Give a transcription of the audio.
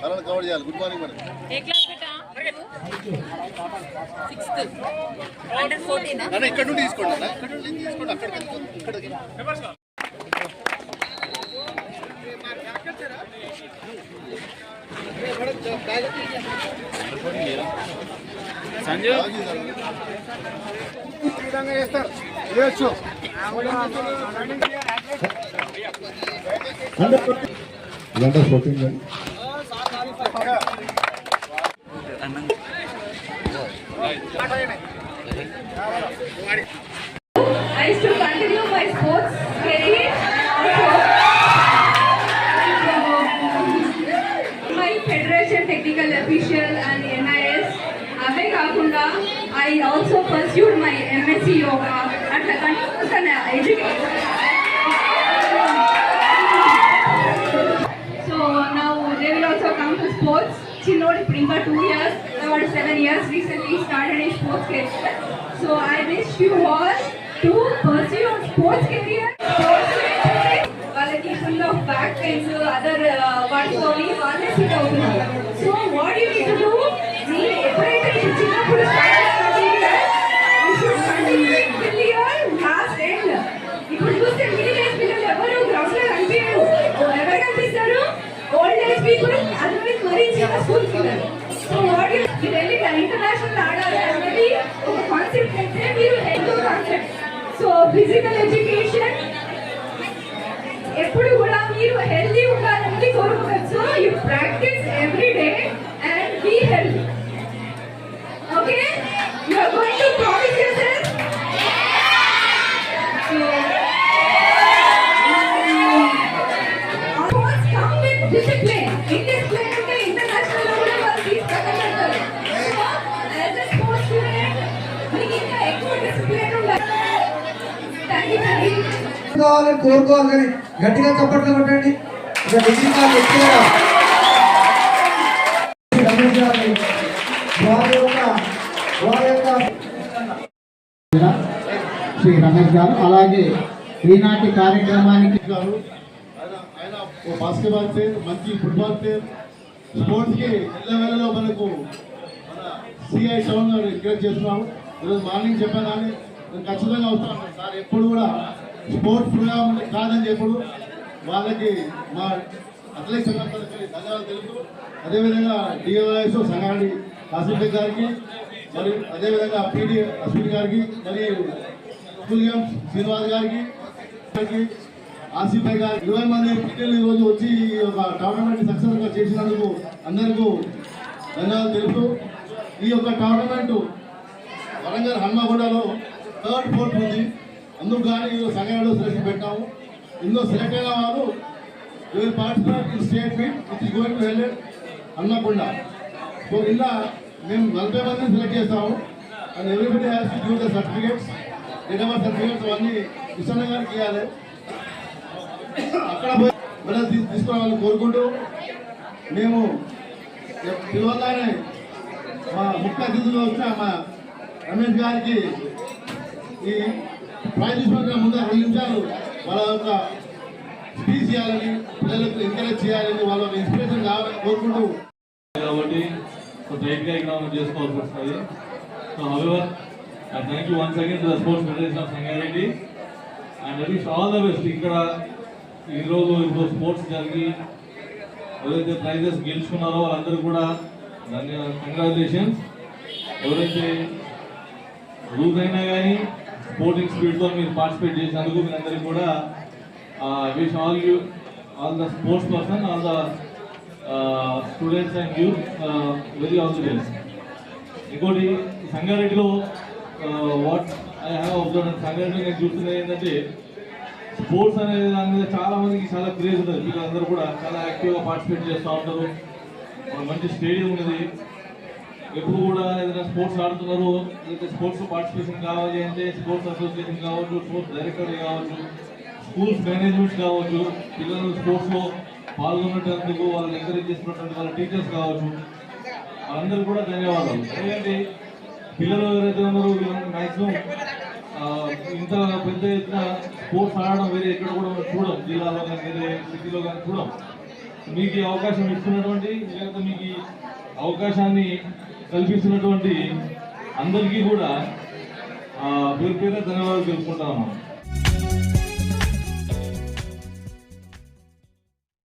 సరళ కవర్ చేయాలి. Good morning madam ఏ క్లాస్ బేటా? ఇక్కడ నుండి తీసుకోండి ఇక్కడ అక్కడికి వెళ్ళిపోండి. ఇక్కడికి Sanjay under fourteen I used to continue my sports career. Also, my federation technical official and NIS. అవే కాకుండా I also pursued my MSc yoga అట్లా కంటిన్యూస్ ఎడ్యుకేషన్ sports. Chinod ఇప్పుడు ఇంకా two years, about seven years recently started a sports career. So I wish you all to pursue your sports career. Sports career వాళ్ళకి full of back pains, other వాటితో వాళ్ళే sick అవుతున్నారు. Age people otherwise మరీ చిన్న school పిల్లలు so what మీరు వెళ్ళి international ఆడాలి అనేది ఒక కాన్సెప్ట్ అయితే మీరు ఎంతో కాన్సెప్ట్ సో ఫిజికల్ ఎడ్యుకేషన్ కావాలని కోరుకోవాలి కానీ గట్టిగా చప్పట్లు కొట్టండి. ఇక ఎక్కువగా వారి యొక్క వారి యొక్క శ్రీ రమేష్ గారు అలాగే ఈనాటి కార్యక్రమానికి గారు ఆయన బాస్కెట్బాల్ ప్లేయర్ మంచి ఫుట్బాల్ ప్లేయర్. స్పోర్ట్స్కి ఎల్లవేళలో మనకు మన సిఐ టౌన్ గారు ఎంకరేజ్ చేస్తున్నాము ఈరోజు మార్నింగ్ చెప్పాను కానీ ఖచ్చితంగా వస్తాను. సార్ ఎప్పుడు కూడా స్పోర్ట్స్ ప్రోగ్రామ్ కాదని చెప్పుడు. వాళ్ళకి మా అథ్లెటిక్స్ సంఘం ధన్యవాదాలు తెలుపు అదేవిధంగా డిఓఎస్ సంగారెడ్డి కాసిఫ్ గారికి మరియు అదేవిధంగా పీడి అశ్విన్ గారికి మరియు స్కూల్ శ్రీనివాస్ గారికి ఆసిఫ్ భాయ్ గారు ఇరవై మంది పిల్లలు ఈరోజు రోజు వచ్చి ఈ యొక్క టోర్నమెంట్ సక్సెస్గా చేసినందుకు అందరికీ ధన్యవాదాలు తెలుపుతూ ఈ యొక్క టోర్నమెంట్ వరంగల్ హన్మగూడలో థర్డ్ ఫోర్త్ ఉంది. అందుకు కానీ ఈరోజు సంగారెడ్డిలో సెలెక్షన్ పెట్టాము. ఇందులో సెలెక్ట్ అయిన వారు will participate in state meet is going to held Hanmakonda so ఇలా మేము నలభై మందిని సెలెక్ట్ చేస్తాము and everybody has to give the certificates date of certificates అవన్నీ కృష్ణ గారికి ఇవ్వాలి. అక్కడ పోయి మెడల్ తీ- తీసుకురావాలని కోరుకుంటూ మేము పిలవగానే మా ముఖ్య అతిథులు వచ్చిన మా రమేష్ గారికి ఈ ప్రైజ్ ముందు రెండు నిమిషాలు వాళ్ళ యొక్క స్పీచ్ చేయాలని పిల్లలకు ఎంకరేజ్ చేయాలని వాళ్ళ ఇన్స్పిరేషన్ కావాలని కోరుకుంటూ. కాబట్టి సో టైట్గా చేసుకోవాల్సి వస్తుంది. So however I thank you once again the sports federation of Sangareddy and అది ఆల్ ద బెస్ట్ ఇక్కడ ఈరోజు ఇప్పుడు స్పోర్ట్స్ జరిగి ఎవరైతే ప్రైజెస్ గెలుచుకున్నారో వాళ్ళందరూ కూడా ధన్య కంగ్రాచులేషన్స్ ఎవరైతే లూజ్ అయినా కానీ స్పోర్టింగ్ స్పీడ్తో మీరు పార్టిసిపేట్ చేసినందుకు మీ అందరికీ కూడా wish all you all the sports person all the students and youth very all the best ఇంకోటి సంగారెడ్డిలో వాట్ ఐ హ్యావ్ అబ్జర్వ్ సంగారెడ్డిలో నేను చూస్తున్నది ఏంటంటే స్పోర్ట్స్ అనేది దాని మీద చాలా మందికి చాలా క్రేజ్ ఉంటుంది. పిల్లలందరూ కూడా చాలా యాక్టివ్గా పార్టిసిపేట్ చేస్తూ ఉంటారు. మంచి స్టేడియం ఉన్నది. ఎప్పుడు కూడా ఏదైనా స్పోర్ట్స్ ఆడుతున్నారు లేకపోతే స్పోర్ట్స్ పార్టిసిపేషన్ కావాలి అంటే స్పోర్ట్స్ అసోసియేషన్ కావచ్చు స్పోర్ట్స్ డైరెక్టర్ కావచ్చు స్కూల్స్ మేనేజ్మెంట్స్ కావచ్చు పిల్లలు స్పోర్ట్స్లో పాల్గొనేటందుకు వాళ్ళని ఎంకరేజ్ చేస్తున్నటువంటి వాళ్ళ టీచర్స్ కావచ్చు. అందరూ కూడా ధన్యవాదాలు. ఎందుకంటే పిల్లలు ఎవరైతే ఉన్నారో వీళ్ళని మ్యాక్సిమం ఇంత పెద్ద ఎత్తున స్పోర్ట్స్ ఆడడం వేరే ఎక్కడ కూడా మనం చూడం. జిల్లాలో కానీ వేరే సిటీలో కానీ చూడం. మీకు అవకాశం ఇస్తున్నటువంటి లేకపోతే మీకు అవకాశాన్ని కల్పిస్తున్నటువంటి అందరికీ కూడా పేరు పేరు ధన్యవాదాలు తెలుసుకుంటా